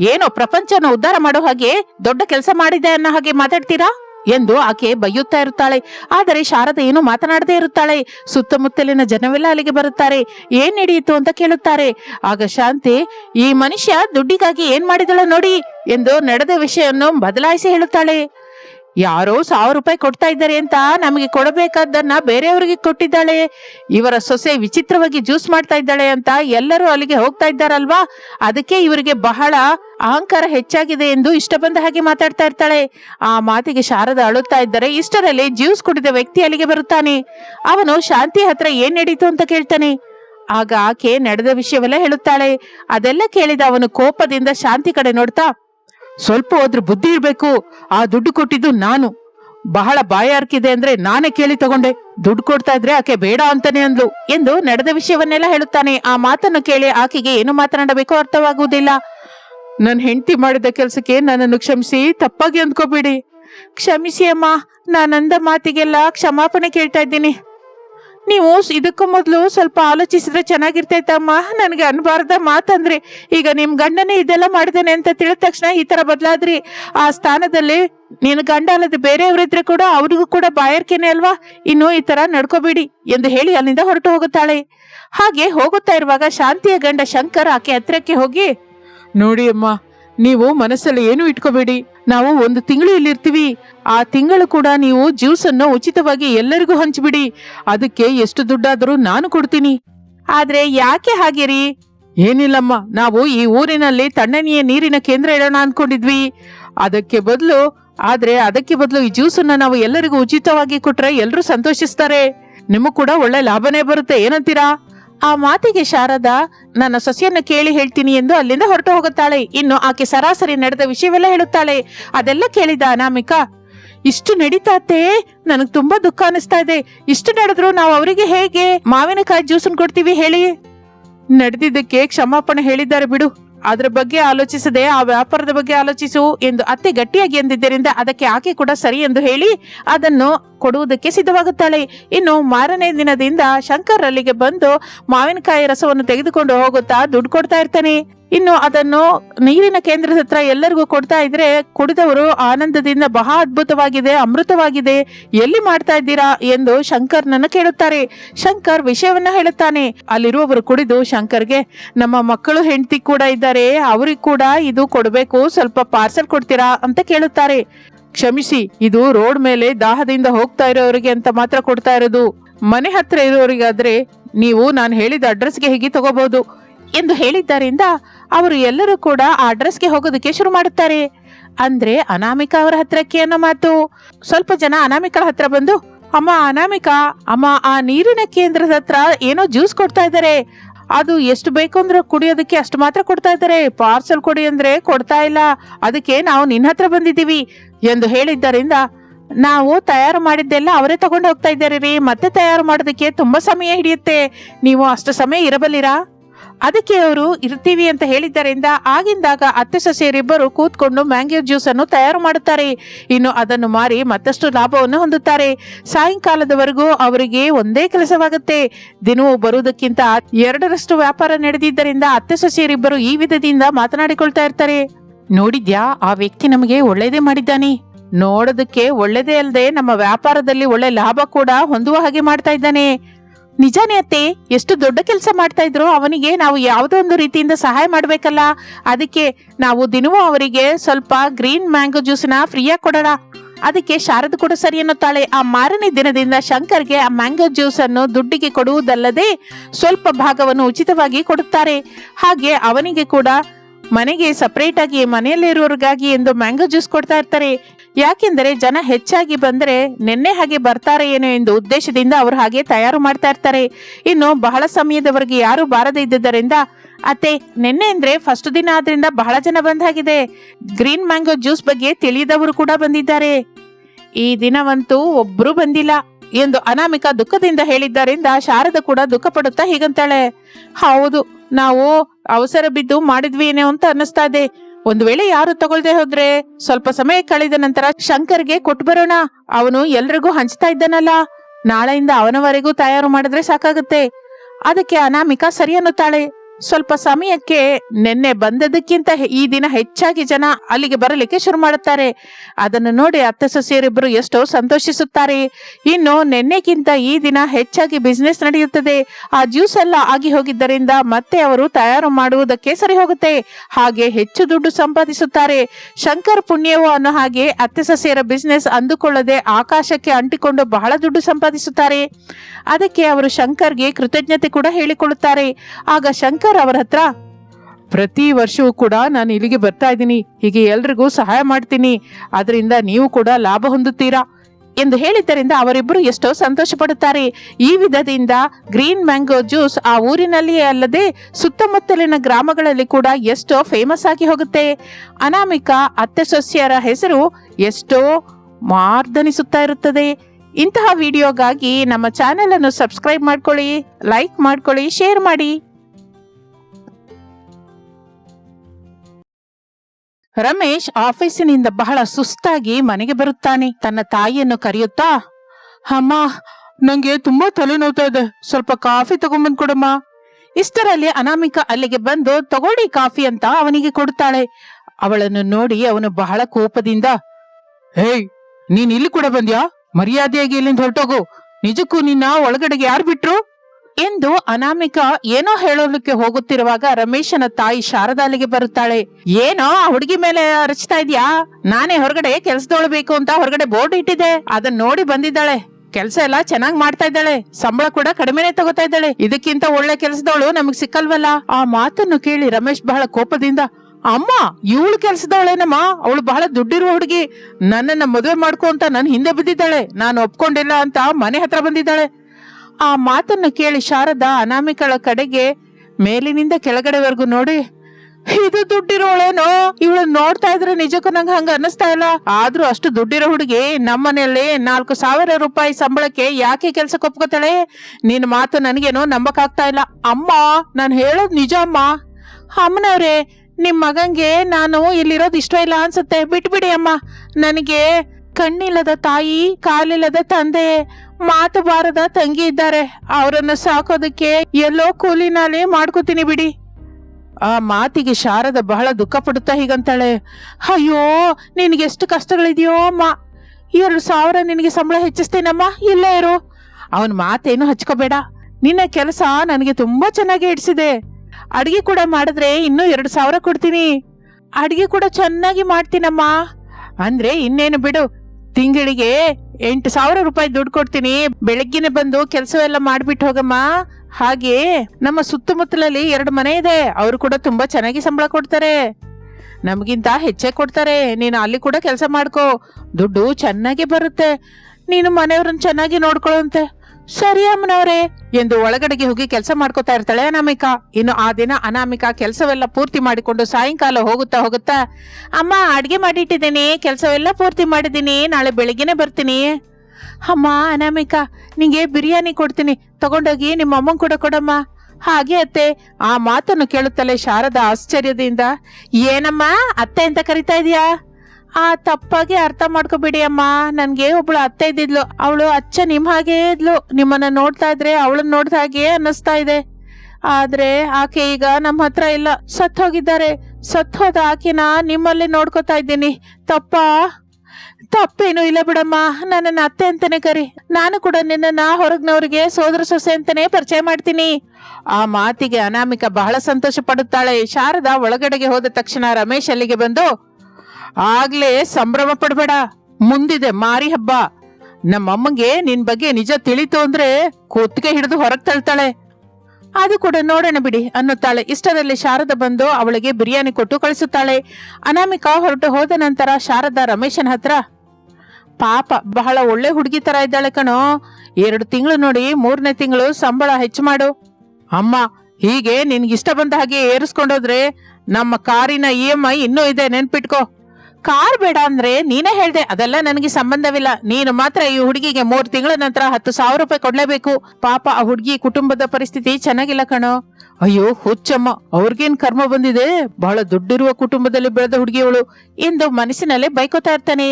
ಏನೋ ಪ್ರಪಂಚನ ಉದ್ಧಾರ ಮಾಡೋ ಹಾಗೆ ದೊಡ್ಡ ಕೆಲಸ ಮಾಡಿದೆ ಅನ್ನೋ ಹಾಗೆ ಮಾತಾಡ್ತೀರಾ? ಎಂದು ಆಕೆ ಬೈಯುತ್ತಾ ಇರುತ್ತಾಳೆ. ಆದರೆ ಶಾರದ ಏನು ಮಾತನಾಡದೇ ಇರುತ್ತಾಳೆ. ಸುತ್ತಮುತ್ತಲಿನ ಜನವೆಲ್ಲ ಅಲ್ಲಿಗೆ ಬರುತ್ತಾರೆ. ಏನ್ ನಡೆಯಿತು ಅಂತ ಕೇಳುತ್ತಾರೆ. ಆಗ ಶಾಂತಿ, ಈ ಮನುಷ್ಯ ದುಡ್ಡಿಗಾಗಿ ಏನ್ ಮಾಡಿದಳ ನೋಡಿ ಎಂದು ನಡೆದ ವಿಷಯವನ್ನು ಬದಲಾಯಿಸಿ ಹೇಳುತ್ತಾಳೆ. ಯಾರೋ ಸಾವಿರ ರೂಪಾಯಿ ಕೊಡ್ತಾ ಇದ್ದಾರೆ ಅಂತ ನಮಗೆ ಕೊಡಬೇಕಾದ್ದನ್ನ ಬೇರೆಯವರಿಗೆ ಕೊಟ್ಟಿದ್ದಾಳೆ. ಇವರ ಸೊಸೆ ವಿಚಿತ್ರವಾಗಿ ಜ್ಯೂಸ್ ಮಾಡ್ತಾ ಇದ್ದಾಳೆ ಅಂತ ಎಲ್ಲರೂ ಅಲ್ಲಿಗೆ ಹೋಗ್ತಾ ಇದ್ದಾರಲ್ವಾ? ಅದಕ್ಕೆ ಇವರಿಗೆ ಬಹಳ ಅಹಂಕಾರ ಹೆಚ್ಚಾಗಿದೆ ಎಂದು ಇಷ್ಟ ಬಂದ ಹಾಗೆ ಮಾತಾಡ್ತಾ ಇರ್ತಾಳೆ. ಆ ಮಾತಿಗೆ ಶಾರದ ಅಳುತ್ತಾ ಇದ್ದರೆ ಇಷ್ಟರಲ್ಲಿ ಜ್ಯೂಸ್ ಕುಡಿದ ವ್ಯಕ್ತಿ ಅಲ್ಲಿಗೆ ಬರುತ್ತಾನೆ. ಅವನು ಶಾಂತಿ ಹತ್ರ ಏನ್ ನಡೀತು ಅಂತ ಕೇಳ್ತಾನೆ. ಆಗ ಆಕೆ ನಡೆದ ವಿಷಯವೆಲ್ಲ ಹೇಳುತ್ತಾಳೆ. ಅದೆಲ್ಲ ಕೇಳಿದ ಅವನು ಕೋಪದಿಂದ ಶಾಂತಿ ಕಡೆ ನೋಡ್ತಾ ಸ್ವಲ್ಪ ಹೋದ್ರೆ ಬುದ್ಧಿ ಇರಬೇಕು. ಆ ದುಡ್ಡು ಕೊಟ್ಟಿದ್ದು ನಾನು. ಬಹಳ ಬಾಯಾರ್ಕಿದೆ ಅಂದ್ರೆ ನಾನೇ ಕೇಳಿ ತಗೊಂಡೆ. ದುಡ್ಡು ಕೊಡ್ತಾ ಇದ್ರೆ ಆಕೆ ಬೇಡ ಅಂತಾನೆ ಅಂದ್ಲು ಎಂದು ನಡೆದ ವಿಷಯವನ್ನೆಲ್ಲ ಹೇಳುತ್ತಾನೆ. ಆ ಮಾತನ್ನು ಕೇಳಿ ಆಕೆಗೆ ಏನು ಮಾತನಾಡಬೇಕು ಅರ್ಥವಾಗುವುದಿಲ್ಲ. ನನ್ನ ಹೆಂಡತಿ ಮಾಡಿದ ಕೆಲಸಕ್ಕೆ ನನ್ನನ್ನು ಕ್ಷಮಿಸಿ, ತಪ್ಪಾಗಿ ಅಂದ್ಕೋಬೇಡಿ. ಕ್ಷಮಿಸಿ ಅಮ್ಮ. ನಾನಂದ ಮಾತಿಗೆಲ್ಲ ಕ್ಷಮಾಪಣೆ ಕೇಳ್ತಾ ಇದ್ದೀನಿ. ನೀವು ಇದಕ್ಕೂ ಮೊದಲು ಸ್ವಲ್ಪ ಆಲೋಚಿಸಿದ್ರೆ ಚೆನ್ನಾಗಿರ್ತೈತಮ್ಮ. ನನಗೆ ಅನ್ಬಾರ್ದ ಮಾತಂದ್ರಿ, ಈಗ ನಿಮ್ಮ ಗಂಡನೇ ಇದೆಲ್ಲ ಮಾಡಿದಾನೆ ಅಂತ ತಿಳಿದ ತಕ್ಷಣ ಈ ತರ ಬದಲಾದ್ರಿ. ಆ ಸ್ಥಾನದಲ್ಲಿ ನಿನ್ನ ಗಂಡ ಅಲ್ಲದೆ ಬೇರೆಯವರಿದ್ರೆ ಕೂಡ ಅವ್ರಿಗೂ ಕೂಡ ಬಾಯರ್ಕೆನೆ ಅಲ್ವಾ? ಇನ್ನು ಈ ತರ ನಡ್ಕೋಬೇಡಿ ಎಂದು ಹೇಳಿ ಅಲ್ಲಿಂದ ಹೊರಟು ಹೋಗುತ್ತಾಳೆ. ಹಾಗೆ ಹೋಗುತ್ತಾ ಇರುವಾಗ ಶಾಂತಿಯ ಗಂಡ ಶಂಕರ್ ಆಕೆ ಹತ್ರಕ್ಕೆ ಹೋಗಿ, ನೋಡಿ ಅಮ್ಮ, ನೀವು ಮನಸ್ಸಲ್ಲಿ ಏನು ಇಟ್ಕೋಬೇಡಿ. ನಾವು ಒಂದು ತಿಂಗಳು ಇಲ್ಲಿರ್ತೀವಿ ಆ ತಿಂಗಳು ಕೂಡ ನೀವು ಜ್ಯೂಸ್ ಅನ್ನು ಉಚಿತವಾಗಿ ಎಲ್ಲರಿಗೂ ಹಂಚಿಬಿಡಿ. ಅದಕ್ಕೆ ಎಷ್ಟು ದುಡ್ಡಾದರೂ ನಾನು ಕೊಡ್ತೀನಿ. ಆದ್ರೆ ಯಾಕೆ ಹಾಗೆರಿ? ಏನಿಲ್ಲಮ್ಮ, ನಾವು ಈ ಊರಿನಲ್ಲಿ ತಣ್ಣನೆಯ ನೀರಿನ ಕೇಂದ್ರ ಇಡೋಣ ಅನ್ಕೊಂಡಿದ್ವಿ. ಅದಕ್ಕೆ ಬದಲು, ಆದ್ರೆ ಅದಕ್ಕೆ ಬದಲು ಈ ಜ್ಯೂಸನ್ನ ನಾವು ಎಲ್ಲರಿಗೂ ಉಚಿತವಾಗಿ ಕೊಟ್ರೆ ಎಲ್ಲರೂ ಸಂತೋಷಿಸ್ತಾರೆ. ನಿಮಗ್ ಕೂಡ ಒಳ್ಳೆ ಲಾಭನೇ ಬರುತ್ತೆ, ಏನಂತೀರಾ? ಆ ಮಾತಿಗೆ ಶಾರದಾ, ನನ್ನ ಸೊಸೆಯನ್ನು ಕೇಳಿ ಹೇಳ್ತೀನಿ ಎಂದು ಅಲ್ಲಿಂದ ಹೊರಟು ಹೋಗುತ್ತಾಳೆ. ಇನ್ನು ಆಕೆ ಸರಾಸರಿ ನಡೆದ ವಿಷಯವೆಲ್ಲ ಹೇಳುತ್ತಾಳೆ. ಅದೆಲ್ಲ ಕೇಳಿದ ಅನಾಮಿಕಾ, ಇಷ್ಟು ನಡೀತಾತೆ ನನಗ್ ತುಂಬಾ ದುಃಖ ಅನಿಸ್ತಾ ಇದೆ. ಇಷ್ಟು ನಡೆದ್ರು ನಾವು ಅವರಿಗೆ ಹೇಗೆ? ಮಾವಿನಕಾಯಿ ಜ್ಯೂಸನ್ ಕೊಡ್ತೀವಿ ಹೇಳಿ? ನಡೆದಿದ್ದಕ್ಕೆ ಕ್ಷಮಾಪಣೆ ಹೇಳಿದ್ದಾರೆ ಬಿಡು. ಅದ್ರ ಬಗ್ಗೆ ಆಲೋಚಿಸದೆ, ಆ ವ್ಯಾಪಾರದ ಬಗ್ಗೆ ಆಲೋಚಿಸು ಎಂದು ಅತ್ತೆ ಗಟ್ಟಿಯಾಗಿ ಎಂದಿದ್ದರಿಂದ ಅದಕ್ಕೆ ಆಕೆ ಕೂಡ ಸರಿ ಎಂದು ಹೇಳಿ ಅದನ್ನು ಕೊಡುವುದಕ್ಕೆ ಸಿದ್ಧವಾಗುತ್ತಾಳೆ. ಇನ್ನು ಮಾರನೇ ದಿನದಿಂದ ಶಂಕರ್ ಅಲ್ಲಿಗೆ ಬಂದು ಮಾವಿನಕಾಯಿ ರಸವನ್ನು ತೆಗೆದುಕೊಂಡು ಹೋಗುತ್ತಾ ದುಡ್ಡು ಕೊಡ್ತಾ ಇರ್ತಾನೆ. ಇನ್ನು ಅದನ್ನು ನೀರಿನ ಕೇಂದ್ರದ ಹತ್ರ ಎಲ್ಲರಿಗೂ ಕೊಡ್ತಾ ಇದ್ರೆ ಕುಡಿದವರು ಆನಂದದಿಂದ ಬಹಳ ಅದ್ಭುತವಾಗಿದೆ, ಅಮೃತವಾಗಿದೆ. ಎಲ್ಲಿ ಮಾಡ್ತಾ ಇದ್ದೀರಾ ಎಂದು ಶಂಕರ್ನನ್ನು ಕೇಳುತ್ತಾರೆ. ಶಂಕರ್ ವಿಷಯವನ್ನ ಹೇಳುತ್ತಾನೆ. ಅಲ್ಲಿರುವವರು ಕುಡಿದು ಶಂಕರ್ಗೆ, ನಮ್ಮ ಮಕ್ಕಳು ಹೆಂಡತಿ ಕೂಡ ಇದ್ದಾರೆ, ಅವ್ರಿಗೆ ಕೂಡ ಇದು ಕೊಡಬೇಕು, ಸ್ವಲ್ಪ ಪಾರ್ಸೆಲ್ ಕೊಡ್ತೀರಾ ಅಂತ ಕೇಳುತ್ತಾರೆ. ಕ್ಷಮಿಸಿ, ಇದು ರೋಡ್ ಮೇಲೆ ದಾಹದಿಂದ ಹೋಗ್ತಾ ಇರೋರಿಗೆ ಅಂತ ಮಾತ್ರ ಕೊಡ್ತಾ ಇರೋದು. ಮನೆ ಹತ್ರ ಇರೋರಿಗಾದ್ರೆ ನೀವು ನಾನು ಹೇಳಿದ ಅಡ್ರೆಸ್ಗೆ ಹೇಗೆ ತಗೋಬಹುದು ಎಂದು ಹೇಳಿದ್ದರಿಂದ ಅವರು ಎಲ್ಲರೂ ಕೂಡ ಆ ಅಡ್ರೆಸ್ಗೆ ಹೋಗೋದಕ್ಕೆ ಶುರು ಮಾಡುತ್ತಾರೆ. ಅಂದ್ರೆ ಅನಾಮಿಕಾ ಅವರ ಹತ್ರಕ್ಕೆ ಅನ್ನೋ ಮಾತು. ಸ್ವಲ್ಪ ಜನ ಅನಾಮಿಕಳ ಹತ್ರ ಬಂದು, ಅಮ್ಮ, ಅನಾಮಿಕಾ, ಅಮ್ಮ, ಆ ನೀರಿನ ಕೇಂದ್ರದ ಹತ್ರ ಏನೋ ಜ್ಯೂಸ್ ಕೊಡ್ತಾ ಇದ್ದಾರೆ. ಅದು ಎಷ್ಟು ಬೇಕು ಅಂದ್ರೆ ಕುಡಿಯೋದಕ್ಕೆ ಅಷ್ಟು ಮಾತ್ರ ಕೊಡ್ತಾ ಇದ್ದಾರೆ. ಪಾರ್ಸಲ್ ಕೊಡಿ ಅಂದ್ರೆ ಕೊಡ್ತಾ ಇಲ್ಲ. ಅದಕ್ಕೆ ನಾವು ನಿನ್ನ ಹತ್ರ ಬಂದಿದ್ದೀವಿ. ಎಂದು ಹೇಳಿದ್ದರಿಂದ, ನಾವು ತಯಾರು ಮಾಡಿದ್ದೆಲ್ಲ ಅವರೇ ತಗೊಂಡು ಹೋಗ್ತಾ ಇದ್ದಾರೆ ರೀ. ಮತ್ತೆ ತಯಾರು ಮಾಡೋದಕ್ಕೆ ತುಂಬಾ ಸಮಯ ಹಿಡಿಯುತ್ತೆ. ನೀವು ಅಷ್ಟು ಸಮಯ ಇರಬಲ್ಲಿರಾ? ಅದಕ್ಕೆ ಅವರು ಇರ್ತೀವಿ ಅಂತ ಹೇಳಿದ್ದರಿಂದ ಆಗಿಂದಾಗ ಅತ್ತೆ ಸೊಸೆಯರಿಬ್ಬರು ಕೂತ್ಕೊಂಡು ಮ್ಯಾಂಗೋ ಜ್ಯೂಸ್ ಅನ್ನು ತಯಾರು ಮಾಡುತ್ತಾರೆ. ಇನ್ನು ಅದನ್ನು ಮಾರಿ ಮತ್ತಷ್ಟು ಲಾಭವನ್ನು ಹೊಂದುತ್ತಾರೆ. ಸಾಯಂಕಾಲದವರೆಗೂ ಅವರಿಗೆ ಒಂದೇ ಕೆಲಸವಾಗುತ್ತೆ. ದಿನವೂ ಬರುವುದಕ್ಕಿಂತ ಎರಡರಷ್ಟು ವ್ಯಾಪಾರ ನಡೆದಿದ್ದರಿಂದ ಅತ್ತೆ ಸೊಸೆಯರಿಬ್ಬರು ಈ ವಿಧದಿಂದ ಮಾತನಾಡಿಕೊಳ್ತಾ ಇರ್ತಾರೆ. ನೋಡಿದ್ಯಾ, ಆ ವ್ಯಕ್ತಿ ನಮಗೆ ಒಳ್ಳೇದೇ ಮಾಡಿದ್ದಾನೆ. ನೋಡೋದಕ್ಕೆ ಒಳ್ಳೇದೇ ಅಲ್ಲದೆ ನಮ್ಮ ವ್ಯಾಪಾರದಲ್ಲಿ ಒಳ್ಳೆ ಲಾಭ ಕೂಡ ಹೊಂದುವ ಹಾಗೆ ಮಾಡ್ತಾ ಇದ್ದಾನೆ. ನಿಜಾನೇ ಅತ್ತೆ, ಎಷ್ಟು ದೊಡ್ಡ ಕೆಲಸ ಮಾಡ್ತಾ ಇದ್ರು ಅವನಿಗೆ ನಾವು ಯಾವುದೋ ಒಂದು ರೀತಿಯಿಂದ ಸಹಾಯ ಮಾಡ್ಬೇಕಲ್ಲ? ಅದಕ್ಕೆ ನಾವು ದಿನವೂ ಅವರಿಗೆ ಸ್ವಲ್ಪ ಗ್ರೀನ್ ಮ್ಯಾಂಗೋ ಜ್ಯೂಸ್ನ ಫ್ರೀಯಾಗಿ ಕೊಡೋಣ. ಅದಕ್ಕೆ ಶಾರದ ಕೂಡ ಸರಿ ಅನ್ನುತ್ತಾಳೆ. ಆ ಮಾರನೇ ದಿನದಿಂದ ಶಂಕರ್ಗೆ ಆ ಮ್ಯಾಂಗೋ ಜ್ಯೂಸ್ ಅನ್ನು ದುಡ್ಡಿಗೆ ಕೊಡುವುದಲ್ಲದೆ ಸ್ವಲ್ಪ ಭಾಗವನ್ನು ಉಚಿತವಾಗಿ ಕೊಡುತ್ತಾರೆ. ಹಾಗೆ ಅವನಿಗೆ ಕೂಡ ಮನೆಗೆ ಸಪರೇಟ್ ಆಗಿ ಮನೆಯಲ್ಲಿರುವವರಿಗಾಗಿ ಎಂದು ಮ್ಯಾಂಗೋ ಜ್ಯೂಸ್ ಕೊಡ್ತಾ ಇರ್ತಾರೆ. ಯಾಕೆಂದರೆ ಜನ ಹೆಚ್ಚಾಗಿ ಬಂದರೆ ನೆನ್ನೆ ಹಾಗೆ ಬರ್ತಾರೆ ಏನೋ ಎಂದು ಉದ್ದೇಶದಿಂದ ಅವರು ಹಾಗೆ ತಯಾರು ಮಾಡ್ತಾ ಇರ್ತಾರೆ. ಇನ್ನು ಬಹಳ ಸಮಯದವರೆಗೆ ಯಾರು ಬಾರದೇ ಇದ್ದುದರಿಂದ ಅತ್ತೆ, ನಿನ್ನೆ ಅಂದ್ರೆ ಫಸ್ಟ್ ದಿನ ಆದ್ರಿಂದ ಬಹಳ ಜನ ಬಂದಾಗಿದೆ. ಗ್ರೀನ್ ಮ್ಯಾಂಗೋ ಜ್ಯೂಸ್ ಬಗ್ಗೆ ತಿಳಿದವರು ಕೂಡ ಬಂದಿದ್ದಾರೆ. ಈ ದಿನವಂತೂ ಒಬ್ರು ಬಂದಿಲ್ಲ. ಎಂದು ಅನಾಮಿಕಾ ದುಃಖದಿಂದ ಹೇಳಿದ್ದರಿಂದ ಶಾರದ ಕೂಡ ದುಃಖ ಪಡುತ್ತಾ ಹೀಗಂತಾಳೆ. ಹೌದು, ನಾವು ಅವಸರ ಬಿದ್ದು ಮಾಡಿದ್ವಿ ಏನೋ ಅಂತ ಅನ್ನಿಸ್ತಾ ಇದೆ. ಒಂದು ವೇಳೆ ಯಾರು ತಗೊಳ್ದೆ ಹೋದ್ರೆ ಸ್ವಲ್ಪ ಸಮಯ ಕಳೆದ ನಂತರ ಶಂಕರ್ಗೆ ಕೊಟ್ಟು ಬರೋಣ. ಅವನು ಎಲ್ರಿಗೂ ಹಂಚ್ತಾ ಇದ್ದಾನಲ್ಲ. ನಾಳೆಯಿಂದ ಅವನವರೆಗೂ ತಯಾರು ಮಾಡಿದ್ರೆ ಸಾಕಾಗುತ್ತೆ. ಅದಕ್ಕೆ ಅನಾಮಿಕಾ ಸರಿ ಅನ್ನುತ್ತಾಳೆ. ಸ್ವಲ್ಪ ಸಮಯಕ್ಕೆ ನಿನ್ನೆ ಬಂದದಕ್ಕಿಂತ ಈ ದಿನ ಹೆಚ್ಚಾಗಿ ಜನ ಅಲ್ಲಿಗೆ ಬರಲಿಕ್ಕೆ ಶುರು ಮಾಡುತ್ತಾರೆ. ಅದನ್ನು ನೋಡಿ ಅತ್ತೆ ಸೊಸೆಯರಿಬ್ಬರು ಎಷ್ಟೋ ಸಂತೋಷಿಸುತ್ತಾರೆ. ಇನ್ನು ನಿನ್ನೆಗಿಂತ ಈ ದಿನ ಹೆಚ್ಚಾಗಿ ಬಿಸ್ನೆಸ್ ನಡೆಯುತ್ತದೆ. ಆ ಜ್ಯೂಸ್ ಎಲ್ಲ ಆಗಿ ಹೋಗಿದ್ದರಿಂದ ಮತ್ತೆ ಅವರು ತಯಾರು ಮಾಡುವುದಕ್ಕೆ ಸರಿ ಹೋಗುತ್ತೆ. ಹಾಗೆ ಹೆಚ್ಚು ದುಡ್ಡು ಸಂಪಾದಿಸುತ್ತಾರೆ. ಶಂಕರ್ ಪುಣ್ಯವು ಅನ್ನೋ ಹಾಗೆ ಅತ್ತೆ ಸೊಸೆಯರ ಬಿಸ್ನೆಸ್ ಅಂದುಕೊಳ್ಳದೆ ಆಕಾಶಕ್ಕೆ ಅಂಟಿಕೊಂಡು ಬಹಳ ದುಡ್ಡು ಸಂಪಾದಿಸುತ್ತಾರೆ. ಅದಕ್ಕೆ ಅವರು ಶಂಕರ್ಗೆ ಕೃತಜ್ಞತೆ ಕೂಡ ಹೇಳಿಕೊಳ್ಳುತ್ತಾರೆ. ಆಗ ಶಂಕರ್ ಅವರ ಹತ್ರ. ಪ್ರತಿ ವರ್ಷವೂ ಕೂಡ ನಾನು ಇಲ್ಲಿಗೆ ಬರ್ತಾ ಇದ್ದೀನಿ. ಹೀಗೆ ಎಲ್ರಿಗೂ ಸಹಾಯ ಮಾಡ್ತೀನಿ. ಅದರಿಂದ ನೀವು ಕೂಡ ಲಾಭ ಹೊಂದುತ್ತೀರಾ? ಎಂದು ಹೇಳಿದ್ದರಿಂದ ಅವರಿಬ್ಬರು ಎಷ್ಟೋ ಸಂತೋಷ ಪಡುತ್ತಾರೆ ಈ ವಿಧದಿಂದ ಗ್ರೀನ್ ಮ್ಯಾಂಗೋ ಜ್ಯೂಸ್ ಆ ಊರಿನಲ್ಲಿಯೇ ಅಲ್ಲದೆ ಸುತ್ತಮುತ್ತಲಿನ ಗ್ರಾಮಗಳಲ್ಲಿ ಕೂಡ ಎಷ್ಟೋ ಫೇಮಸ್ ಆಗಿ ಹೋಗುತ್ತೆ. ಅನಾಮಿಕ ಅತ್ತೆ ಸೊಸ್ಯರ ಹೆಸರು ಎಷ್ಟೋ ಮಾರ್ದನಿಸುತ್ತಾ ಇರುತ್ತದೆ. ಇಂತಹ ವಿಡಿಯೋಗಾಗಿ ನಮ್ಮ ಚಾನೆಲ್ ಅನ್ನು ಸಬ್ಸ್ಕ್ರೈಬ್ ಮಾಡ್ಕೊಳ್ಳಿ, ಲೈಕ್ ಮಾಡ್ಕೊಳ್ಳಿ, ಶೇರ್ ಮಾಡಿ. ರಮೇಶ್ ಆಫೀಸಿನಿಂದ ಬಹಳ ಸುಸ್ತಾಗಿ ಮನೆಗೆ ಬರುತ್ತಾನೆ. ತನ್ನ ತಾಯಿಯನ್ನು ಕರೆಯುತ್ತಾ, ಅಮ್ಮ, ನಂಗೆ ತುಂಬಾ ತಲೆನೋತಾ ಇದೆ. ಸ್ವಲ್ಪ ಕಾಫಿ ತಗೊಂಬಂದ್ ಕೊಡಮ್ಮ. ಇಷ್ಟರಲ್ಲಿ ಅನಾಮಿಕಾ ಅಲ್ಲಿಗೆ ಬಂದು, ತಗೊಳ್ಳಿ ಕಾಫಿ ಅಂತ ಅವನಿಗೆ ಕೊಡುತ್ತಾಳೆ. ಅವಳನ್ನು ನೋಡಿ ಅವನು ಬಹಳ ಕೋಪದಿಂದ, ಹೇಯ್, ನೀನ್ ಇಲ್ಲಿ ಕೂಡ ಬಂದ್ಯಾ? ಮರ್ಯಾದೆಯಾಗಿ ಇಲ್ಲಿಂದ ಹೊರಟೋಗು. ನಿಜಕ್ಕೂ ನಿನ್ನ ಒಳಗಡೆಗೆ ಯಾರು ಬಿಟ್ರು? ಎಂದು ಅನಾಮಿಕ ಏನೋ ಹೇಳೋದಕ್ಕೆ ಹೋಗುತ್ತಿರುವಾಗ ರಮೇಶನ ತಾಯಿ ಶಾರದಾಲಿಗೆ ಬರುತ್ತಾಳೆ. ಏನೋ, ಆ ಹುಡುಗಿ ಮೇಲೆ ಅರಚ್ತಾ ಇದ್ಯಾ? ನಾನೇ ಹೊರಗಡೆ ಕೆಲ್ಸದೊಳಬೇಕು ಅಂತ ಹೊರಗಡೆ ಬೋರ್ಡ್ ಇಟ್ಟಿದ್ದೆ. ಅದನ್ನ ನೋಡಿ ಬಂದಿದ್ದಾಳೆ. ಕೆಲಸ ಎಲ್ಲ ಚೆನ್ನಾಗ್ ಮಾಡ್ತಾ ಇದ್ದಾಳೆ. ಸಂಬಳ ಕೂಡ ಕಡಿಮೆನೆ ತಗೋತಾ ಇದ್ದಾಳೆ. ಇದಕ್ಕಿಂತ ಒಳ್ಳೆ ಕೆಲ್ಸದವಳು ನಮಗ್ ಸಿಕ್ಕಲ್ವಲ್ಲ? ಆ ಮಾತನ್ನು ಕೇಳಿ ರಮೇಶ್ ಬಹಳ ಕೋಪದಿಂದ, ಅಮ್ಮ, ಇವಳು ಕೆಲ್ಸದವಳೇನಮ್ಮ? ಅವಳು ಬಹಳ ದುಡ್ಡಿರುವ ಹುಡುಗಿ. ನನ್ನನ್ನ ಮದುವೆ ಮಾಡ್ಕೊ ಅಂತ ನನ್ ಹಿಂದೆ ಬಿದ್ದಿದ್ದಾಳೆ. ನಾನು ಒಪ್ಕೊಂಡಿಲ್ಲ ಅಂತ ಮನೆ ಹತ್ರ ಬಂದಿದ್ದಾಳೆ. ಆ ಮಾತನ್ನು ಕೇಳಿ ಶಾರದಾ ಅನಾಮಿಕಳ ಕಡೆಗೆ ಮೇಲಿನಿಂದ ಕೆಳಗಡೆವರೆಗೂ ನೋಡಿ, ಇದು ದುಡ್ಡಿರೋಳೇನೋ? ಇವಳು ನೋಡ್ತಾ ಇದ್ರೆ ನಿಜಕ್ಕೂ ನಂಗೆ ಹಂಗ ಅನಿಸ್ತಾ ಇಲ್ಲ. ಆದ್ರೂ ಅಷ್ಟು ದುಡ್ಡಿರೋ ಹುಡುಗಿ ನಮ್ಮನೆಯಲ್ಲಿ ನಾಲ್ಕು ಸಾವಿರ ರೂಪಾಯಿ ಸಂಬಳಕ್ಕೆ ಯಾಕೆ ಕೆಲ್ಸಕ್ಕೆ ಒಪ್ಕೋತಾಳೆ? ನಿನ್ ಮಾತು ನನಗೇನೋ ನಂಬಕ್ಕಾಗ್ತಾ ಇಲ್ಲ. ಅಮ್ಮ, ನಾನು ಹೇಳೋದು ನಿಜ ಅಮ್ಮ. ಅಮ್ಮನವ್ರೆ ನಿಮ್ಮ ಮಗಂಗೆ ನಾನು ಇಲ್ಲಿರೋದು ಇಷ್ಟ ಇಲ್ಲ ಅನ್ಸುತ್ತೆ. ಬಿಟ್ಬಿಡಿ ಅಮ್ಮ. ನನಗೆ ಕಣ್ಣಿಲ್ಲದ ತಾಯಿ, ಕಾಲಿಲ್ಲದ ತಂದೆ, ಮಾತು ಬಾರದ ತಂಗಿ ಇದ್ದಾರೆ. ಅವರನ್ನು ಸಾಕೋದಕ್ಕೆ ಎಲ್ಲೋ ಕೂಲಿನಲ್ಲಿ ಮಾಡ್ಕೋತೀನಿ ಬಿಡಿ. ಆ ಮಾತಿಗೆ ಶಾರದ ಬಹಳ ದುಃಖ ಪಡುತ್ತಾ ಹೀಗಂತಾಳೆ. ಅಯ್ಯೋ ನಿನಗೆಷ್ಟು ಕಷ್ಟಗಳಿದೆಯೋ ಅಮ್ಮ. ಎರಡು ಸಾವಿರ ನಿನಗೆ ಸಂಬಳ ಹೆಚ್ಚಿಸ್ತೇನಮ್ಮ? ಇಲ್ಲೇ ಇರು. ಅವನ ಮಾತೇನು ಹಚ್ಕೋಬೇಡ. ನಿನ್ನ ಕೆಲಸ ನನಗೆ ತುಂಬಾ ಚೆನ್ನಾಗಿ ಹಿಡಿಸಿದೆ ಅಡಿಗೆ ಕೂಡ ಮಾಡಿದ್ರೆ ಇನ್ನೂ ಎರಡು ಸಾವಿರ ಕೊಡ್ತೀನಿ. ಅಡಿಗೆ ಕೂಡ ಚೆನ್ನಾಗಿ ಮಾಡ್ತೀನಮ್ಮ. ಅಂದ್ರೆ ಇನ್ನೇನು ಬಿಡು. ತಿಂಗಳಿಗೆ ಎಂಟು ಸಾವಿರ ರೂಪಾಯಿ ದುಡ್ಡು ಕೊಡ್ತೀನಿ. ಬೆಳಗ್ಗೆನೆ ಬಂದು ಕೆಲಸವೆಲ್ಲ ಮಾಡ್ಬಿಟ್ಟು ಹೋಗಮ್ಮ. ಹಾಗೆ ನಮ್ಮ ಸುತ್ತಮುತ್ತಲಲ್ಲಿ ಎರಡು ಮನೆ ಇದೆ. ಅವರು ಕೂಡ ತುಂಬಾ ಚೆನ್ನಾಗಿ ಸಂಬಳ ಕೊಡ್ತಾರೆ. ನಮಗಿಂತ ಹೆಚ್ಚೆ ಕೊಡ್ತಾರೆ. ನೀನು ಅಲ್ಲಿ ಕೂಡ ಕೆಲಸ ಮಾಡ್ಕೋ. ದುಡ್ಡು ಚೆನ್ನಾಗಿ ಬರುತ್ತೆ. ನೀನು ಮನೆಯವ್ರನ್ನ ಚೆನ್ನಾಗಿ ನೋಡ್ಕೊಳ್ಳುವಂತೆ. ಸರಿ ಅಮ್ಮನವ್ರೆ ಎಂದು ಒಳಗಡೆಗೆ ಹೋಗಿ ಕೆಲಸ ಮಾಡ್ಕೋತಾ ಇರ್ತಾಳೆ ಅನಾಮಿಕಾ. ಇನ್ನು ಆ ದಿನ ಅನಾಮಿಕಾ ಕೆಲಸವೆಲ್ಲ ಪೂರ್ತಿ ಮಾಡಿಕೊಂಡು ಸಾಯಂಕಾಲ ಹೋಗುತ್ತಾ ಹೋಗುತ್ತಾ, ಅಮ್ಮ, ಅಡ್ಗೆ ಮಾಡಿಟ್ಟಿದ್ದೀನಿ, ಕೆಲಸವೆಲ್ಲ ಪೂರ್ತಿ ಮಾಡಿದ್ದೀನಿ, ನಾಳೆ ಬೆಳಿಗ್ಗೆನೆ ಬರ್ತೀನಿ. ಅಮ್ಮ, ಅನಾಮಿಕಾ, ನಿಂಗೆ ಬಿರಿಯಾನಿ ಕೊಡ್ತೀನಿ, ತಗೊಂಡೋಗಿ ನಿಮ್ಮ ಅಮ್ಮನ ಕೂಡ ಕೊಡಮ್ಮ. ಹಾಗೆ ಅತ್ತೆ, ಆ ಮಾತನ್ನು ಕೇಳುತ್ತಲೇ ಶಾರದಾ ಆಶ್ಚರ್ಯದಿಂದ, ಏನಮ್ಮ, ಅತ್ತೆ ಅಂತ ಕರಿತಾ ಇದೀಯಾ? ಆ ತಪ್ಪಾಗಿ ಅರ್ಥ ಮಾಡ್ಕೋಬೇಡಿ ಅಮ್ಮ. ನನ್ಗೆ ಒಬ್ಳು ಅತ್ತೆ ಇದ್ದಿದ್ಲು. ಅವಳು ಅಚ್ಚ ನಿಮ್ ಹಾಗೆ ಇದ್ಲು. ನಿಮ್ಮನ್ನ ನೋಡ್ತಾ ಇದ್ರೆ ಅವಳನ್ನ ನೋಡ್ದ ಹಾಗೆ ಅನ್ನಿಸ್ತಾ ಇದೆ. ಆದ್ರೆ ಆಕೆ ಈಗ ನಮ್ಮ ಹತ್ರ ಇಲ್ಲ. ಸತ್ ಹೋಗಿದ್ದಾರೆ ಸತ್ ಹೋದ ಆಕೆನ ನಿಮ್ಮಲ್ಲಿ ನೋಡ್ಕೋತಾ ಇದ್ದೀನಿ. ತಪ್ಪಾ? ತಪ್ಪೇನು ಇಲ್ಲ ಬಿಡಮ್ಮ. ನನ್ನ ಅತ್ತೆ ಅಂತಾನೆ ಕರಿ. ನಾನು ಕೂಡ ನಿನ್ನನ್ನ ಹೊರಗ್ನವ್ರಿಗೆ ಸೋದರ ಸೊಸೆ ಅಂತಾನೆ ಪರಿಚಯ ಮಾಡ್ತೀನಿ. ಆ ಮಾತಿಗೆ ಅನಾಮಿಕ ಬಹಳ ಸಂತೋಷ ಪಡುತ್ತಾಳೆ. ಶಾರದಾ ಒಳಗಡೆಗೆ ಹೋದ ತಕ್ಷಣ ರಮೇಶ್ ಅಲ್ಲಿಗೆ ಬಂದು ಆಗ್ಲೇ ಸಂಭ್ರಮ ಪಡ್ಬೇಡ. ಮುಂದಿದೆ ಮಾರಿ ಹಬ್ಬ. ನಮ್ಮಮ್ಮಂಗೆ ನಿನ್ ಬಗ್ಗೆ ನಿಜ ತಿಳಿತು ಅಂದ್ರೆ ಕೊತ್ತಿಗೆ ಹಿಡಿದು ಹೊರಗ್ ತಳ್ತಾಳೆ. ಅದು ಕೂಡ ನೋಡೋಣ ಬಿಡಿ ಅನ್ನುತ್ತಾಳೆ. ಇಷ್ಟದಲ್ಲಿ ಶಾರದ ಬಂದು ಅವಳಿಗೆ ಬಿರಿಯಾನಿ ಕೊಟ್ಟು ಕಳಿಸುತ್ತಾಳೆ. ಅನಾಮಿಕಾ ಹೊರಟು ಹೋದ ನಂತರ ಶಾರದಾ ರಮೇಶನ ಹತ್ರ, ಪಾಪ, ಬಹಳ ಒಳ್ಳೆ ಹುಡುಗಿ ತರ ಇದ್ದಾಳೆ ಕಣೋ. ಎರಡು ತಿಂಗಳು ನೋಡಿ ಮೂರನೇ ತಿಂಗಳು ಸಂಬಳ ಹೆಚ್ಚು ಮಾಡು. ಅಮ್ಮ, ಹೀಗೆ ನಿನ್ಗಿಷ್ಟ ಬಂದ ಹಾಗೆ ಏರಿಸ್ಕೊಂಡೋದ್ರೆ ನಮ್ಮ ಕಾರಿನ ಇ ಎಂ ಐ ಇನ್ನೂ ಇದೆ, ನೆನ್ಪಿಟ್ಕೋ. ಕಾರ್ ಬೇಡ ಅಂದ್ರೆ ನೀನೇ ಹೇಳ್ದೆ, ಅದೆಲ್ಲ ನನಗೆ ಸಂಬಂಧವಿಲ್ಲ. ನೀನು ಮಾತ್ರ ಈ ಹುಡುಗಿಗೆ ಮೂರ್ ತಿಂಗಳ ನಂತರ ಹತ್ತು ಸಾವಿರ ರೂಪಾಯಿ ಕೊಡ್ಲೇಬೇಕು. ಪಾಪ ಆ ಹುಡುಗಿ ಕುಟುಂಬದ ಪರಿಸ್ಥಿತಿ ಚೆನ್ನಾಗಿಲ್ಲ ಕಣೋ. ಅಯ್ಯೋ, ಹುಚ್ಚಮ್ಮ, ಅವ್ರಿಗೇನ್ ಕರ್ಮ ಬಂದಿದೆ? ಬಹಳ ದುಡ್ಡಿರುವ ಕುಟುಂಬದಲ್ಲಿ ಬೆಳೆದ ಹುಡುಗಿಯವಳು. ಎಂದು ಮನಸ್ಸಿನಲ್ಲೇ ಬೈಕೋತಾ ಇರ್ತಾನೆ.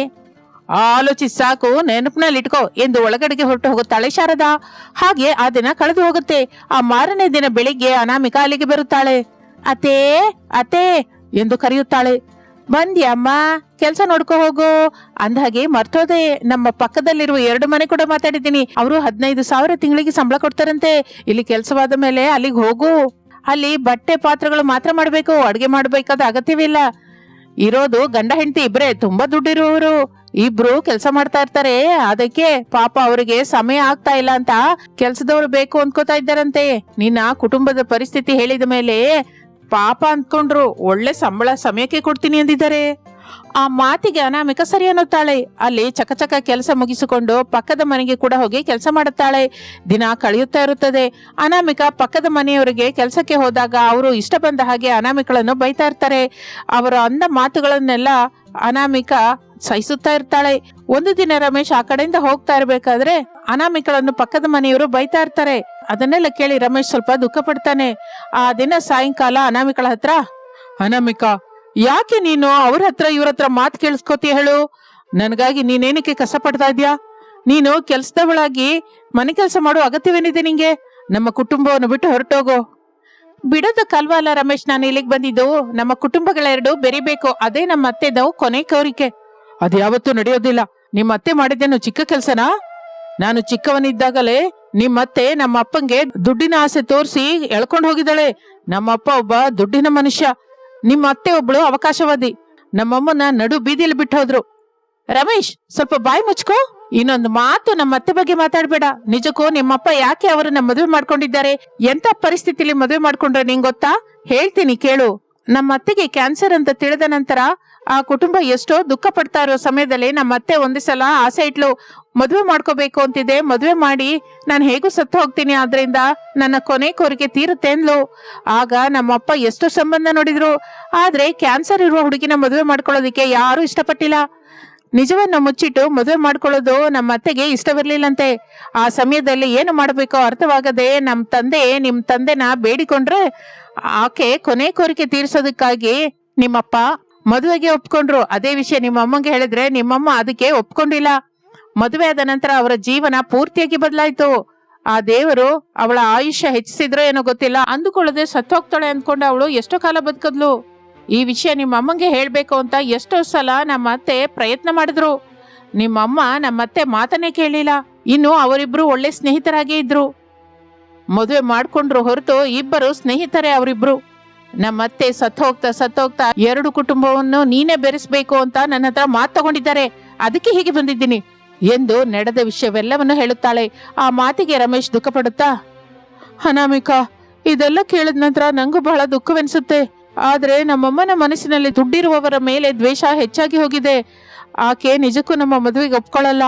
ಆಲೋಚಿ ಸಾಕು, ನೆನಪಿನಲ್ಲಿ ಇಟ್ಕೋ. ಎಂದು ಒಳಗಡೆಗೆ ಹೊರಟು ಹೋಗುತ್ತಾಳೆ ಶಾರದಾ. ಹಾಗೆ ಆ ದಿನ ಕಳೆದು ಹೋಗುತ್ತೆ. ಆ ಮಾರನೇ ದಿನ ಬೆಳಿಗ್ಗೆ ಅನಾಮಿಕಾ ಅಲ್ಲಿಗೆ ಬರುತ್ತಾಳೆ. ಅತೇ ಅತೇ ಎಂದು ಕರೆಯುತ್ತಾಳೆ. ಬಂದ್ಯಾ ಅಮ್ಮ? ಕೆಲ್ಸ ನೋಡ್ಕೊ ಹೋಗು. ಅಂದ್ಹಾಗೆ ಮರ್ತೋದೆ, ನಮ್ಮ ಪಕ್ಕದಲ್ಲಿರುವ ಎರಡು ಮನೆ ಕೂಡ ಮಾತಾಡಿದ್ದೀನಿ. ಅವರು ಹದಿನೈದು ಸಾವಿರ ತಿಂಗಳಿಗೆ ಸಂಬಳ ಕೊಡ್ತಾರಂತೆ. ಇಲ್ಲಿ ಕೆಲಸವಾದ ಮೇಲೆ ಅಲ್ಲಿಗೆ ಹೋಗು. ಅಲ್ಲಿ ಬಟ್ಟೆ ಪಾತ್ರೆಗಳು ಮಾತ್ರ ಮಾಡ್ಬೇಕು, ಅಡುಗೆ ಮಾಡಬೇಕಾದ ಅಗತ್ಯವಿಲ್ಲ. ಇರೋದು ಗಂಡ ಹೆಂಡತಿ ಇಬ್ರೇ, ತುಂಬಾ ದುಡ್ಡಿರುವವರು ಇಬ್ರು ಕೆಲಸ ಮಾಡ್ತಾ ಇರ್ತಾರೆ. ಅದಕ್ಕೆ ಪಾಪ ಅವರಿಗೆ ಸಮಯ ಆಗ್ತಾ ಇಲ್ಲ ಅಂತ ಕೆಲ್ಸದವ್ರು ಬೇಕು ಅನ್ಕೋತಾ ಇದ್ದಾರಂತೆ. ನಿನ್ನ ಕುಟುಂಬದ ಪರಿಸ್ಥಿತಿ ಹೇಳಿದ ಮೇಲೆ ಪಾಪ ಅಂದ್ಕೊಂಡ್ರು ಒಳ್ಳೆ ಸಂಬಳ ಸಮಯಕ್ಕೆ ಕೊಡ್ತೀನಿ ಅಂದಿದ್ದಾರೆ ಆ ಮಾತಿಗೆ ಅನಾಮಿಕ ಸರಿ ಅನ್ನುತ್ತಾಳೆ. ಅಲ್ಲಿ ಚಕಚಕ ಕೆಲಸ ಮುಗಿಸಿಕೊಂಡು ಪಕ್ಕದ ಮನೆಗೆ ಕೂಡ ಹೋಗಿ ಕೆಲಸ ಮಾಡುತ್ತಾಳೆ. ದಿನ ಕಳೆಯುತ್ತಾ ಇರುತ್ತದೆ. ಅನಾಮಿಕ ಪಕ್ಕದ ಮನೆಯವರಿಗೆ ಕೆಲಸಕ್ಕೆ ಹೋದಾಗ ಅವರು ಇಷ್ಟ ಬಂದ ಹಾಗೆ ಅನಾಮಿಕಳನ್ನು ಬೈತಾ ಇರ್ತಾರೆ. ಅವರ ಅಂದ ಮಾತುಗಳನ್ನೆಲ್ಲ ಅನಾಮಿಕ ಸಹಿಸುತ್ತಾ ಇರ್ತಾಳೆ. ಒಂದು ದಿನ ರಮೇಶ್ ಆ ಕಡೆಯಿಂದ ಹೋಗ್ತಾ ಇರ್ಬೇಕಾದ್ರೆ ಅನಾಮಿಕಳನ್ನು ಪಕ್ಕದ ಮನೆಯವರು ಬೈತಾ ಇರ್ತಾರೆ. ಅದನ್ನೆಲ್ಲ ಕೇಳಿ ರಮೇಶ್ ಸ್ವಲ್ಪ ದುಃಖ ಪಡ್ತಾನೆ. ಆ ದಿನ ಸಾಯಂಕಾಲ ಅನಾಮಿಕಳ ಹತ್ರ, ಅನಾಮಿಕಾ, ಯಾಕೆ ನೀನು ಅವ್ರ ಹತ್ರ ಇವ್ರ ಹತ್ರ ಮಾತು ಕೇಳಿಸ್ಕೋತಿ ಹೇಳು? ನನಗಾಗಿ ನೀನೇನಕ್ಕೆ ಕಸ ಪಡ್ತಾ ಇದ್ಯಾ? ನೀನು ಕೆಲ್ಸದವಳಾಗಿ ಮನೆ ಕೆಲಸ ಮಾಡೋ ಅಗತ್ಯವೇನಿದೆ ನಿಂಗೆ? ನಮ್ಮ ಕುಟುಂಬವನ್ನು ಬಿಟ್ಟು ಹೊರಟೋಗು. ಬಿಡೋದಕ್ಕಲ್ವಾ ಕಲ್ವಾಲ ರಮೇಶ್ ನಾನು ಇಲ್ಲಿಗೆ ಬಂದಿದ್ದು, ನಮ್ಮ ಕುಟುಂಬಗಳೆರಡು ಬೆರಿಬೇಕು, ಅದೇ ನಮ್ಮ ಅತ್ತೆ ನಾವು ಕೊನೆ ಕೋರಿಕೆ. ಅದ್ಯಾವತ್ತೂ ನಡೆಯೋದಿಲ್ಲ. ನಿಮ್ಮ ಅತ್ತೆ ಮಾಡಿದ್ದೇನು ಚಿಕ್ಕ ಕೆಲ್ಸನಾ? ನಾನು ಚಿಕ್ಕವನಿದ್ದಾಗಲೇ ನಿಮ್ಮತ್ತೆ ನಮ್ಮ ಅಪ್ಪಂಗೆ ದುಡ್ಡಿನ ಆಸೆ ತೋರಿಸಿ ಎಳ್ಕೊಂಡು ಹೋಗಿದ್ದಾಳೆ. ನಮ್ಮಪ್ಪ ಒಬ್ಬ ದುಡ್ಡಿನ ಮನುಷ್ಯ. ನಿಮ್ಮ ಅತ್ತೆ ಒಬ್ಳು ಅವಕಾಶವಾದಿ. ನಮ್ಮಮ್ಮನ ನಡು ಬೀದಿಯಲ್ಲಿ ಬಿಟ್ಟು ಹೋದ್ರು ರಮೇಶ್, ಸ್ವಲ್ಪ ಬಾಯಿ ಮುಚ್ಕೋ. ಇನ್ನೊಂದು ಮಾತು ನಮ್ಮ ಅತ್ತೆ ಬಗ್ಗೆ ಮಾತಾಡ್ಬೇಡ. ನಿಜಕ್ಕೂ ನಿಮ್ಮಪ್ಪ ಯಾಕೆ ಅವರನ್ನ ಮದುವೆ ಮಾಡ್ಕೊಂಡಿದ್ದಾರೆ? ಎಂತ ಪರಿಸ್ಥಿತಿಲಿ ಮದುವೆ ಮಾಡ್ಕೊಂಡ್ರೆ ನಿಂಗ್ ಗೊತ್ತಾ? ಹೇಳ್ತೀನಿ ಕೇಳು. ನಮ್ಮ ಅತ್ತೆಗೆ ಕ್ಯಾನ್ಸರ್ ಅಂತ ತಿಳಿದ ನಂತರ ಆ ಕುಟುಂಬ ಎಷ್ಟೋ ದುಃಖ ಪಡ್ತಾ ಇರೋ ಸಮಯದಲ್ಲಿ ನಮ್ಮ ಅತ್ತೆ ಒಂದೇ ಸಲ ಆಸೆ ಇಟ್ಲು, ಮದುವೆ ಮಾಡ್ಕೋಬೇಕು ಅಂತಿದೆ, ಮದುವೆ ಮಾಡಿ. ನಾನು ಹೇಗೂ ಸತ್ತು ಹೋಗ್ತೀನಿ ಆದ್ರಿಂದ ನನ್ನ ಕೊನೆ ಕೋರಿಕೆ ತೀರುತ್ತೆ ಅಂದ್ಲು. ಆಗ ನಮ್ಮಪ್ಪ ಎಷ್ಟೋ ಸಂಬಂಧ ನೋಡಿದ್ರು. ಆದ್ರೆ ಕ್ಯಾನ್ಸರ್ ಇರುವ ಹುಡುಗಿನ ಮದುವೆ ಮಾಡ್ಕೊಳ್ಳೋದಿಕ್ಕೆ ಯಾರು ಇಷ್ಟಪಟ್ಟಿಲ್ಲ. ನಿಜವನ್ನು ಮುಚ್ಚಿಟ್ಟು ಮದುವೆ ಮಾಡ್ಕೊಳ್ಳೋದು ನಮ್ಮ ಅತ್ತೆಗೆ ಇಷ್ಟವಿರ್ಲಿಲ್ಲಂತೆ. ಆ ಸಮಯದಲ್ಲಿ ಏನು ಮಾಡಬೇಕೋ ಅರ್ಥವಾಗದೆ ನಮ್ಮ ತಂದೆ ನಿಮ್ಮ ತಂದೆನ ಬೇಡಿಕೊಂಡ್ರೆ ಆಕೆ ಕೊನೆ ಕೋರಿಕೆ ತೀರಿಸೋದಕ್ಕಾಗಿ ನಿಮ್ಮಪ್ಪ ಮದುವೆಗೆ ಒಪ್ಕೊಂಡ್ರು. ಅದೇ ವಿಷಯ ನಿಮ್ಮ ಅಮ್ಮಂಗೆ ಹೇಳಿದ್ರೆ ನಿಮ್ಮಮ್ಮ ಅದಕ್ಕೆ ಒಪ್ಕೊಂಡಿಲ್ಲ. ಮದುವೆ ಆದ ನಂತರ ಅವರ ಜೀವನ ಪೂರ್ತಿಯಾಗಿ ಬದಲಾಯ್ತು. ಆ ದೇವರು ಅವಳ ಆಯುಷ್ಯ ಹೆಚ್ಚಿಸಿದ್ರೋ ಏನೋ ಗೊತ್ತಿಲ್ಲ. ಅಂದುಕೊಳ್ಳದೆ ಸತ್ತೋಗ್ತಾಳೆ ಅಂದ್ಕೊಂಡು ಅವಳು ಎಷ್ಟೋ ಕಾಲ ಬದುಕದ್ಲು. ಈ ವಿಷಯ ನಿಮ್ಮ ಅಮ್ಮಂಗೆ ಹೇಳಬೇಕು ಅಂತ ಎಷ್ಟೋ ಸಲ ನಮ್ಮ ಅತ್ತೆ ಪ್ರಯತ್ನ ಮಾಡಿದ್ರು. ನಿಮ್ಮಮ್ಮ ನಮ್ಮ ಅತ್ತೆ ಮಾತನ್ನೇ ಕೇಳಿಲ್ಲ ಇನ್ನು ಅವರಿಬ್ರು ಒಳ್ಳೆ ಸ್ನೇಹಿತರಾಗೇ ಇದ್ರು. ಮದುವೆ ಮಾಡ್ಕೊಂಡ್ರು ಹೊರತು ಇಬ್ಬರು ಸ್ನೇಹಿತರೇ ಅವರಿಬ್ರು. ಹೋಗ್ತಾ ಸತ್ತು ಹೋಗ್ತಾ ಎರಡು ಕುಟುಂಬವನ್ನು ನೀನೇ ಬೆರೆಸಬೇಕು ಅಂತ ನನ್ನ ಹತ್ರ ಮಾತು ತಗೊಂಡಿದ್ದಾರೆ. ಅದಕ್ಕೆ ಹೀಗೆ ಬಂದಿದ್ದೀನಿ. ಎಂದು ನಡೆದ ವಿಷಯವೆಲ್ಲವನ್ನು ಹೇಳುತ್ತಾಳೆ. ಆ ಮಾತಿಗೆ ರಮೇಶ್ ದುಃಖ ಪಡುತ್ತಾ ಅನಾಮಿಕಾ, ಇದೆಲ್ಲ ಕೇಳಿದ ನಂತರ ನಂಗೂ ಬಹಳ ದುಃಖವೆನಿಸುತ್ತೆ. ಆದ್ರೆ ನಮ್ಮಮ್ಮನ ಮನಸ್ಸಿನಲ್ಲಿ ದುಡ್ಡಿರುವವರ ಮೇಲೆ ದ್ವೇಷ ಹೆಚ್ಚಾಗಿ ಹೋಗಿದೆ. ಆಕೆ ನಿಜಕ್ಕೂ ನಮ್ಮ ಮದುವೆಗೆ ಒಪ್ಕೊಳ್ಳಲ್ಲ.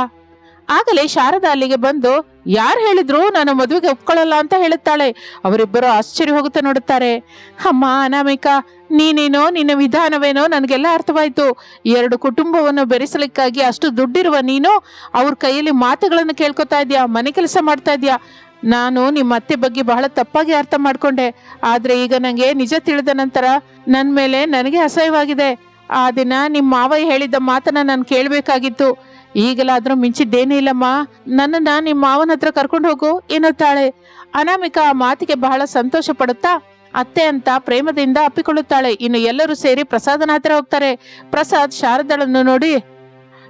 ಆಗಲೇ ಶಾರದಾ ಅಲ್ಲಿಗೆ ಬಂದು, ಯಾರು ಹೇಳಿದ್ರು ನಾನು ಮದುವೆಗೆ ಒಪ್ಕೊಳ್ಳಲ್ಲ ಅಂತ ಹೇಳುತ್ತಾಳೆ. ಅವರಿಬ್ಬರು ಆಶ್ಚರ್ಯ ಹೋಗುತ್ತಾ ನೋಡುತ್ತಾರೆ. ಅಮ್ಮ, ಅನಾಮಿಕಾ, ನೀನೇನೋ, ನಿನ್ನ ವಿಧಾನವೇನೋ ನನಗೆಲ್ಲ ಅರ್ಥವಾಯಿತು. ಎರಡು ಕುಟುಂಬವನ್ನು ಬೆರೆಸಲಿಕ್ಕಾಗಿ ಅಷ್ಟು ದುಡ್ಡಿರುವ ನೀನು ಅವ್ರ ಕೈಯಲ್ಲಿ ಮಾತುಗಳನ್ನು ಕೇಳ್ಕೊತಾ ಇದೀಯಾ, ಮನೆ ಕೆಲಸ ಮಾಡ್ತಾ ಇದೀಯಾ? ನಾನು ನಿಮ್ಮ ಅತ್ತೆ ಬಗ್ಗೆ ಬಹಳ ತಪ್ಪಾಗಿ ಅರ್ಥ ಮಾಡ್ಕೊಂಡೆ. ಆದ್ರೆ ಈಗ ನನಗೆ ನಿಜ ತಿಳಿದ ನಂತರ ನನ್ನ ಮೇಲೆ ನನಗೆ ಅಸಹ್ಯವಾಗಿದೆ. ಆ ದಿನ ನಿಮ್ಮ ಮಾವ ಹೇಳಿದ್ದ ಮಾತನ್ನ ನಾನು ಕೇಳಬೇಕಾಗಿತ್ತು. ಈಗಲಾದ್ರೂ ಮಿಂಚಿದ್ದೇನೇ ಇಲ್ಲಮ್ಮ. ನನ್ನನ್ನ ನಿಮ್ಮ ಮಾವನ ಹತ್ರ ಕರ್ಕೊಂಡು ಹೋಗು, ಎನ್ನುತ್ತಾಳೆ. ಅನಾಮಿಕಾ ಆ ಮಾತಿಗೆ ಬಹಳ ಸಂತೋಷ ಪಡುತ್ತಾ, ಅತ್ತೆ ಅಂತ ಪ್ರೇಮದಿಂದ ಅಪ್ಪಿಕೊಳ್ಳುತ್ತಾಳೆ. ಇನ್ನು ಎಲ್ಲರೂ ಸೇರಿ ಪ್ರಸಾದನ ಹತ್ರ ಹೋಗ್ತಾರೆ. ಪ್ರಸಾದ್ ಶಾರದಳನ್ನು ನೋಡಿ,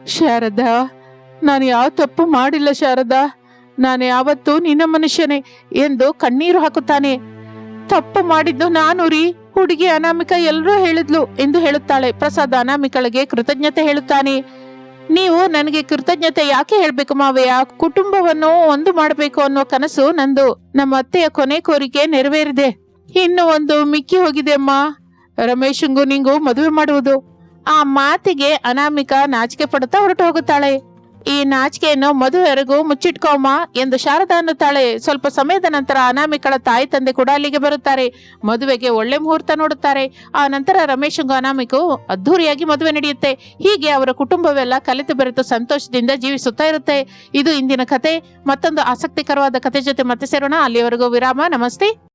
ಶಾರದಾ, ನಾನು ಯಾವ ತಪ್ಪು ಮಾಡಿಲ್ಲ ಶಾರದಾ. ನಾನು ಯಾವತ್ತೂ ನಿನ್ನ ಮನುಷ್ಯನೇ ಎಂದು ಕಣ್ಣೀರು ಹಾಕುತ್ತಾನೆ. ತಪ್ಪು ಮಾಡಿದ್ದು ನಾನು ರೀ, ಹುಡುಗಿ ಅನಾಮಿಕ ಎಲ್ಲರೂ ಹೇಳಿದ್ಲು ಎಂದು ಹೇಳುತ್ತಾಳೆ. ಪ್ರಸಾದ್ ಅನಾಮಿಕಳಿಗೆ ಕೃತಜ್ಞತೆ ಹೇಳುತ್ತಾನೆ. ನೀವು ನನಗೆ ಕೃತಜ್ಞತೆ ಯಾಕೆ ಹೇಳ್ಬೇಕು ಮಾವಯ್ಯ? ಕುಟುಂಬವನ್ನು ಒಂದು ಮಾಡಬೇಕು ಅನ್ನೋ ಕನಸು ನಂದು. ನಮ್ಮ ಅತ್ತೆಯ ಕೊನೆ ಕೋರಿಕೆ ನೆರವೇರಿದೆ. ಇನ್ನು ಒಂದು ಮಿಕ್ಕಿ ಹೋಗಿದೆ ಅಮ್ಮ. ರಮೇಶಂಗೂ ನಿಂಗೂ ಮದುವೆ ಮಾಡುವುದು. ಆ ಮಾತಿಗೆ ಅನಾಮಿಕ ನಾಚಿಕೆ ಪಡುತ್ತಾ ಹೊರಟು ಹೋಗುತ್ತಾಳೆ. ಈ ನಾಚಿಕೆಯನ್ನು ಮದುವೆವರೆಗೂ ಮುಚ್ಚಿಟ್ಕೋಮ್ಮ ಎಂದು ಶಾರದಾ ತಾಳೆ ಸ್ವಲ್ಪ ಸಮಯದ ನಂತರ ಅನಾಮಿಕಳ ತಾಯಿ ತಂದೆ ಕೂಡ ಅಲ್ಲಿಗೆ ಬರುತ್ತಾರೆ. ಮದುವೆಗೆ ಒಳ್ಳೆ ಮುಹೂರ್ತ ನೋಡುತ್ತಾರೆ. ಆ ನಂತರ ರಮೇಶಂಗೂ ಅನಾಮಿಕು ಅದ್ಧೂರಿಯಾಗಿ ಮದುವೆ ನಡೆಯುತ್ತೆ. ಹೀಗೆ ಅವರ ಕುಟುಂಬವೆಲ್ಲ ಕಲಿತು ಬೆರೆತು ಸಂತೋಷದಿಂದ ಜೀವಿಸುತ್ತಾ ಇರುತ್ತೆ. ಇದು ಇಂದಿನ ಕತೆ. ಮತ್ತೊಂದು ಆಸಕ್ತಿಕರವಾದ ಕತೆ ಜೊತೆ ಮತ್ತೆ ಸೇರೋಣ. ಅಲ್ಲಿಯವರೆಗೂ ವಿರಾಮ. ನಮಸ್ತೆ.